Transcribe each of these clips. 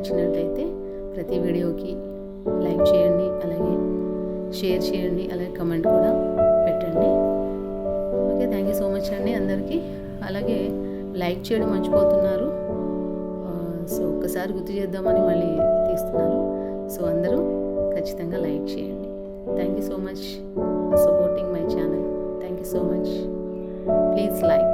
నచ్చినట్టయితే ప్రతి వీడియోకి లైక్ చేయండి అలాగే షేర్ చేయండి అలాగే కమెంట్ కూడా పెట్టండి. Okay thank you so much అండి అందరికీ. అలాగే లైక్ చేయడం మర్చిపోతున్నారు. సో ఒక్కసారి గుర్తు చేద్దామని మళ్ళీ తీస్తున్నాను. సో అందరూ ఖచ్చితంగా లైక్ చేయండి. Thank you so much supporting my channel thank you so much please like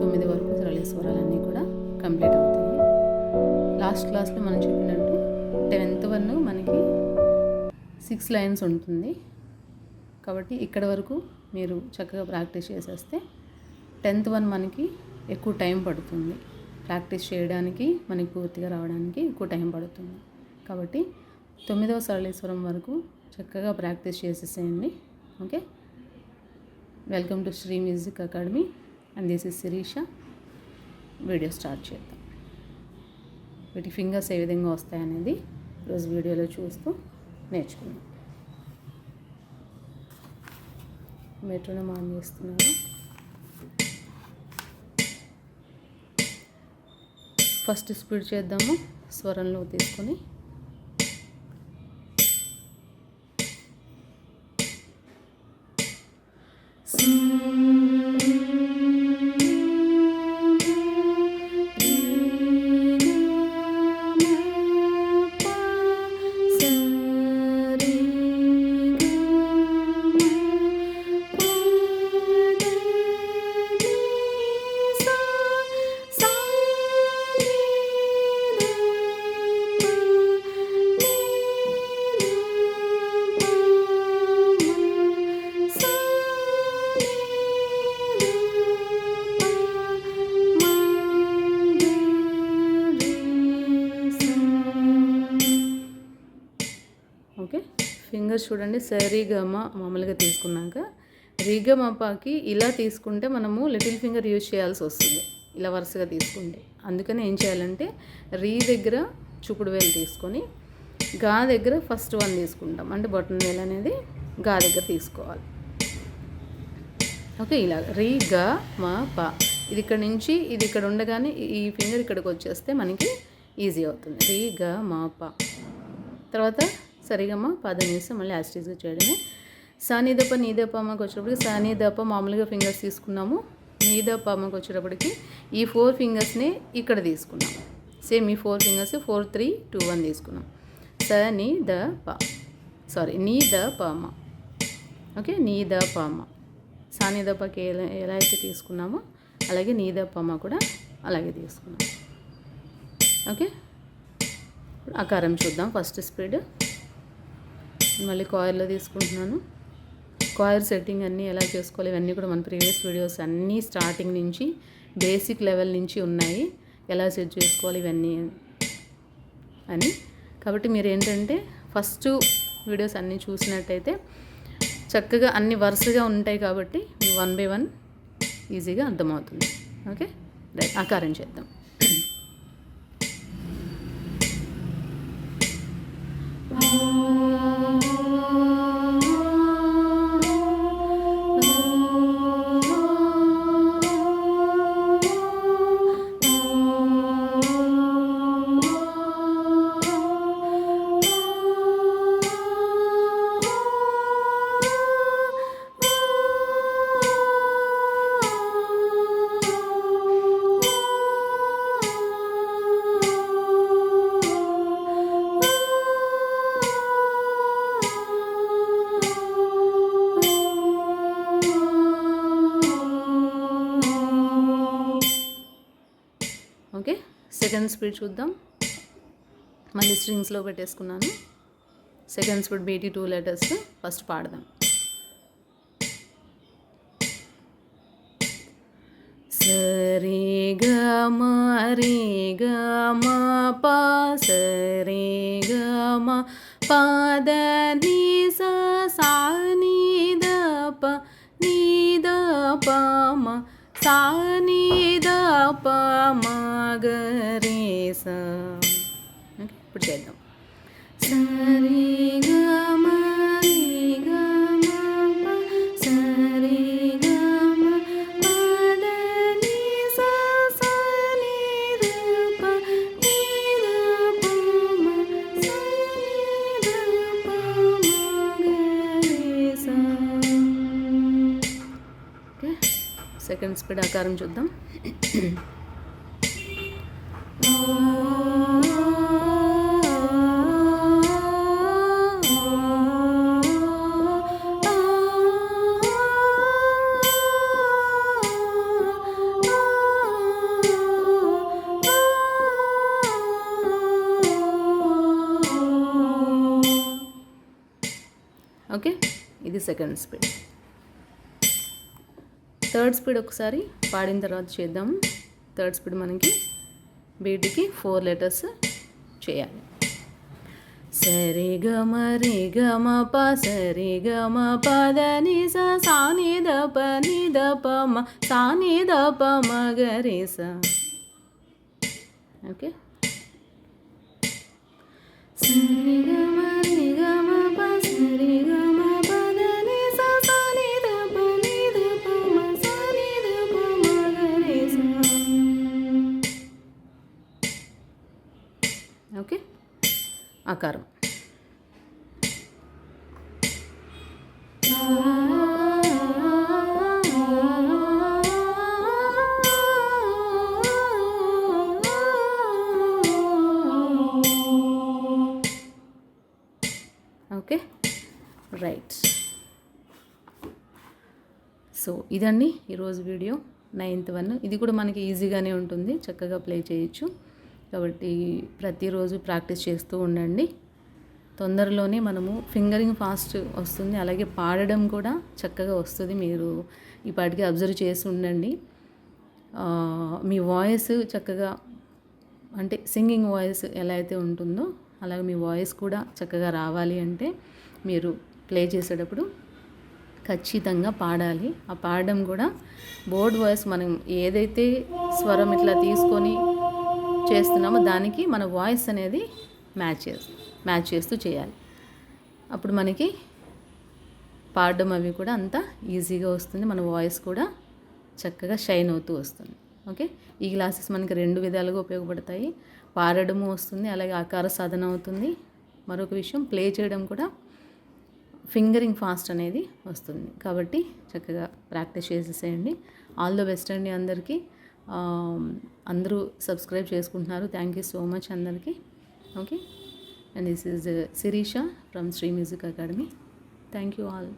తొమ్మిది వరకు సరళేశ్వరాలన్నీ కూడా కంప్లీట్ అవుతాయి. లాస్ట్ క్లాస్లో మనం చెప్పినట్టు టెన్త్ వన్ మనకి సిక్స్ లైన్స్ ఉంటుంది. కాబట్టి ఇక్కడ వరకు మీరు చక్కగా ప్రాక్టీస్ చేసేస్తే టెన్త్ వన్ మనకి ఎక్కువ టైం పడుతుంది. ప్రాక్టీస్ చేయడానికి మనకి పూర్తిగా రావడానికి ఎక్కువ టైం పడుతుంది. కాబట్టి తొమ్మిదవ సరళేశ్వరం వరకు చక్కగా ప్రాక్టీస్ చేసేసేయండి. Okay welcome to Sri Music Academy and this is Sirisha video start చేద్దాం. వీటి ఫింగర్స్ ఏ విధంగా వస్తాయనేది ఈరోజు వీడియోలో చూస్తూ నేర్చుకున్నాం మెట్రోను ఆన్ చేస్తున్నాను. ఫస్ట్ స్పీడ్ చేద్దాము. స్వరంలో తీసుకొని ఫింగర్స్ చూడండి. సరిగమ మామూలుగా తీసుకున్నాక రిగమపాకి ఇలా తీసుకుంటే మనము లిటిల్ ఫింగర్ యూజ్ చేయాల్సి వస్తుంది. ఇలా వరుసగా తీసుకుంటే. అందుకని ఏం చేయాలంటే రీ దగ్గర చూపుడు వేలు తీసుకొని గా దగ్గర ఫస్ట్ వన్ తీసుకుంటాం. అంటే బటన్ వేలు అనేది గా దగ్గర తీసుకోవాలి. ఓకే ఇలా రీ గ మా పా. ఇది ఇక్కడ నుంచి ఇది ఇక్కడ ఉండగానే ఈ ఫింగర్ ఇక్కడికి వచ్చేస్తే మనకి ఈజీ అవుతుంది. రీ గ మా పా. తర్వాత సరిగమ్మ పదం చేస్తే మళ్ళీ యాస్టీస్గా చేయడమే సానిదప నీదపమ్మకి వచ్చేటప్పటికి సానిదప మామూలుగా ఫింగర్స్ తీసుకున్నాము. నీదపమ్మకి వచ్చేటప్పటికి ఈ ఫోర్ ఫింగర్స్ని ఇక్కడ తీసుకున్నాం. సేమ్ ఈ four fingers four three two one తీసుకున్నాం. స నీ ద ప సారీ నీ ద పమ ఓకే నీ ద ప సాని దపకి ఎలా ఎలా అయితే తీసుకున్నామో అలాగే నీ ద కూడా అలాగే తీసుకున్నాం. ఓకే అకారం ఆకారం చూద్దాం. First speed. మళ్ళీ కాయర్లో తీసుకుంటున్నాను. కాయర్ సెట్టింగ్ అన్నీ ఎలా చేసుకోవాలి ఇవన్నీ కూడా మన ప్రీవియస్ వీడియోస్ అన్నీ స్టార్టింగ్ నుంచి బేసిక్ లెవెల్ నుంచి ఉన్నాయి. ఎలా సెట్ చేసుకోవాలి ఇవన్నీ అని. కాబట్టి మీరు ఏంటంటే ఫస్ట్ వీడియోస్ అన్నీ చూసినట్టయితే చక్కగా అన్ని వరుసగా ఉంటాయి కాబట్టి వన్ బై వన్ ఈజీగా అర్థమవుతుంది. ఓకే? రైట్ ఆకారం చేద్దాం. Oh సెకండ్ స్పీడ్ చూద్దాం. మళ్ళీ స్ట్రింగ్స్లో పెట్టేసుకున్నాను. సెకండ్ స్పీడ్ బీటీ టూ లెటర్స్ ఫస్ట్ పాడదాం. సరే గ మ రే గ ప సరే గ పద నీ స సా నీ ద ప నీ ద ప మ సా ని ద ప మ గ రే స ఓకే ఇప్పుడు చేద్దాం సరి సెకండ్ స్పీడ్ ఆకారం చూద్దాం. ఓకే ఇది సెకండ్ స్పీడ్. థర్డ్ స్పీడ్ ఒకసారి పాడిన తర్వాత చేద్దాము థర్డ్ స్పీడ్ మనకి బీట్కి ఫోర్ లెటర్స్ చేయాలి. సరి గమ రి గమ ప సరి గమ పద ని స సా ని ద ప ని ద ప మ సా ని ద ప మ గ రి స. ఓకే? సరి గమ రి గమ ప సరి గమ ఆకారం. ఓకే. రైట్. సో ఇదండి ఈరోజు వీడియో. Ninth one. ఇది కూడా మనకి ఈజీగానే ఉంటుంది. చక్కగా ప్లే చేయొచ్చు. కాబట్టి ప్రతిరోజు ప్రాక్టీస్ చేస్తూ ఉండండి. తొందరలోనే మనము ఫింగరింగ్ ఫాస్ట్ వస్తుంది. అలాగే పాడడం కూడా చక్కగా వస్తుంది. మీరు ఈ పాటికి అబ్జర్వ్ చేసి ఉండండి. మీ వాయిస్ చక్కగా అంటే సింగింగ్ వాయిస్ ఎలా అయితే ఉంటుందో అలాగే మీ వాయిస్ కూడా చక్కగా రావాలి అంటే మీరు ప్లే చేసేటప్పుడు ఖచ్చితంగా పాడాలి. ఆ పాడడం కూడా బోర్డ్ వాయిస్ మనం ఏదైతే స్వరం ఇట్లా తీసుకొని చేస్తున్నామో దానికి మన వాయిస్ అనేది మ్యాచ్ చేస్తూ మ్యాచ్ చేస్తూ చేయాలి. అప్పుడు మనకి పాడడం అవి కూడా అంత ఈజీగా వస్తుంది. మన వాయిస్ కూడా చక్కగా షైన్ అవుతూ వస్తుంది. ఓకే? ఈ గ్లాసెస్ మనకి రెండు విధాలుగా ఉపయోగపడతాయి. పాడడము వస్తుంది అలాగే ఆకార సాధన అవుతుంది. మరొక విషయం ప్లే చేయడం కూడా ఫింగరింగ్ ఫాస్ట్ అనేది వస్తుంది. కాబట్టి చక్కగా ప్రాక్టీస్ చేసేసేయండి. ఆల్ ద బెస్ట్ అండి అందరికీ. అందరూ సబ్స్క్రైబ్ చేసుకుంటున్నారు. థ్యాంక్ యూ సో మచ్ అందరికీ. Okay and this is Sirisha from Sri Music Academy thank you all